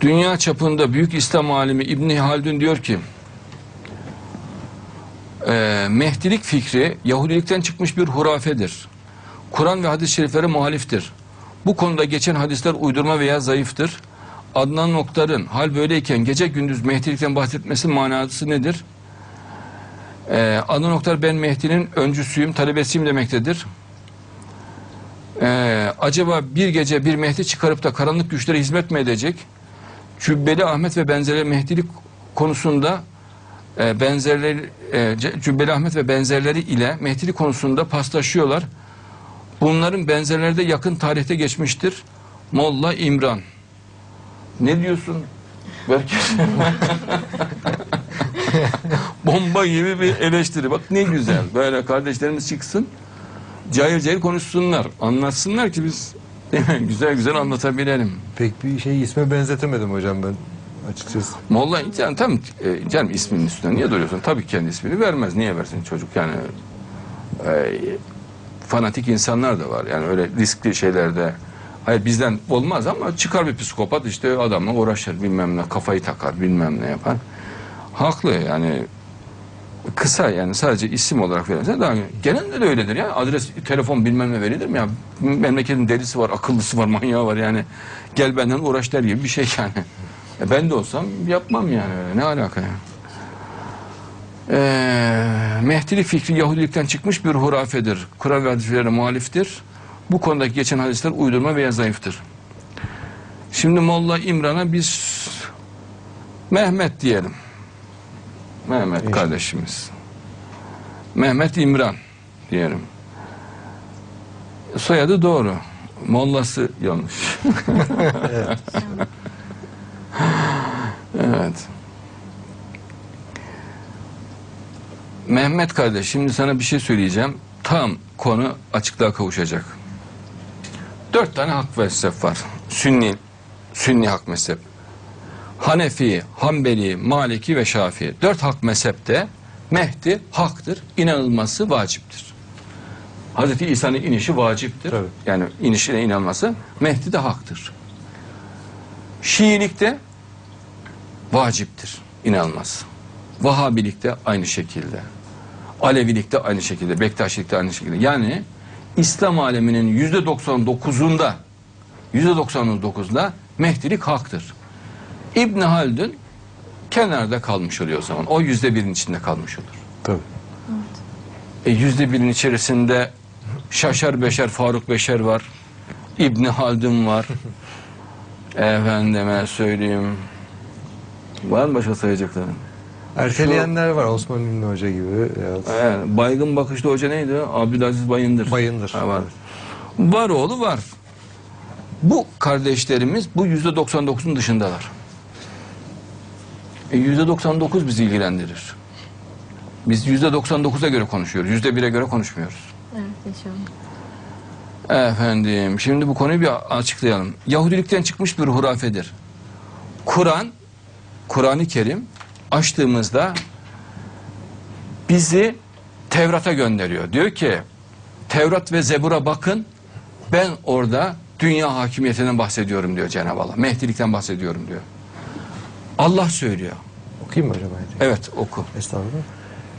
Dünya çapında büyük İslam alimi İbni Haldun diyor ki e, Mehdilik fikri Yahudilikten çıkmış bir hurafedir. Kur'an ve hadis-i şeriflere muhaliftir. Bu konuda geçen hadisler uydurma veya zayıftır. Adnan Noktar'ın hal böyleyken gece gündüz Mehdilikten bahsetmesi manası nedir? Ee, Adnan Oktar ben Mehdi'nin öncüsüyüm, talebesiyim demektedir. Ee, acaba bir gece bir Mehdi çıkarıp da karanlık güçlere hizmet mi edecek? Cübbeli Ahmet ve benzerleri Mehdilik konusunda e, benzerleri e, Cübbeli Ahmet ve benzerleri ile Mehdilik konusunda paslaşıyorlar. Bunların benzerleri de yakın tarihte geçmiştir. Molla İmran. Ne diyorsun? Belki bomba gibi bir eleştiri. Bak ne güzel. Böyle kardeşlerimiz çıksın. Cayır cayır konuşsunlar. Anlatsınlar ki biz değil mi? güzel güzel anlatabilelim. Pek bir şey isme benzetemedim hocam ben açıkçası. Molla yani tam e, canım isminin üstüne niye duruyorsun? Tabii kendi ismini vermez. Niye versin çocuk yani? E, fanatik insanlar da var. Yani öyle riskli şeylerde hayır bizden olmaz ama çıkar bir psikopat işte adamla uğraşır bilmem ne kafayı takar bilmem ne yapar. Haklı yani kısa yani sadece isim olarak verirse daha genelde de öyledir ya adres telefon bilmem ne verilir mi ya memleketin delisi var akıllısı var manyağı var yani gel benden uğraş der gibi bir şey yani E ben de olsam yapmam yani öyle. ne alaka ya ee, Mehdilik fikri Yahudilikten çıkmış bir hurafedir. Kur'an ve hadislere muhaliftir. Bu konudaki geçen hadisler uydurma veya zayıftır. Şimdi Molla İmran'a biz Mehmet diyelim. Mehmet kardeşimiz. Mehmet İmran diyelim. Soyadı doğru. Mollası yanlış. evet. Mehmet kardeş şimdi sana bir şey söyleyeceğim. Tam konu açıklığa kavuşacak. Dört tane hak mezhep var. Sünni, Sünni hak mezhep. Hanefi, Hanbeli, Maliki ve Şafii. Dört hak mezhepte Mehdi haktır, inanılması vaciptir. Hazreti İsa'nın inişi vaciptir. Tabii. Yani inişine inanması Mehdi de haktır. Şiilikte vaciptir, inanılmaz. Vahabilikte aynı şekilde. Alevilikte aynı şekilde, Bektaşilikte aynı şekilde. Yani İslam aleminin yüzde 99'unda yüzde 99'da Mehdilik haktır. İbn Haldun kenarda kalmış oluyor o zaman. O yüzde birin içinde kalmış olur. Tabii. E yüzde birin içerisinde Şaşar Beşer, Faruk Beşer var. İbn Haldun var. Efendime söyleyeyim. Var mı başka sayacaklarım? Erteleyenler var Osman Ünlü Hoca gibi. Evet, baygın bakışlı hoca neydi? Abdülaziz Bayındır. Bayındır. Ha, var. Var oğlu var. Bu kardeşlerimiz bu yüzde 99'un dışındalar. E, Yüzde 99 bizi ilgilendirir. Biz yüzde 99'a göre konuşuyoruz. Yüzde bire göre konuşmuyoruz. Evet inşallah. Efendim şimdi bu konuyu bir açıklayalım. Yahudilikten çıkmış bir hurafedir. Kur'an, Kur'an-ı Kerim açtığımızda bizi Tevrat'a gönderiyor. Diyor ki Tevrat ve Zebur'a bakın ben orada dünya hakimiyetinden bahsediyorum diyor Cenab-ı Allah. Mehdilikten bahsediyorum diyor. Allah söylüyor. Okuyayım mı hocam? ayeti? Evet oku. Estağfurullah.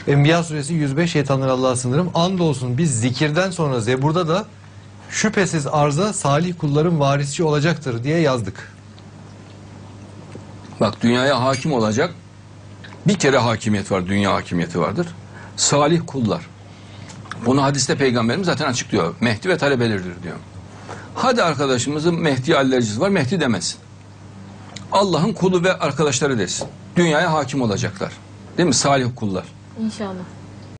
Enbiya suresi 105 şeytanları Allah'a sınırım. Andolsun biz zikirden sonra Zebur'da da şüphesiz arza salih kulların varisçi olacaktır diye yazdık. Bak dünyaya hakim olacak bir kere hakimiyet var. Dünya hakimiyeti vardır. Salih kullar. Bunu hadiste peygamberimiz zaten açıklıyor. Mehdi ve talebeleridir diyor. Hadi arkadaşımızın Mehdi alerjisi var. Mehdi demesin. Allah'ın kulu ve arkadaşları desin. Dünyaya hakim olacaklar. Değil mi? Salih kullar. İnşallah.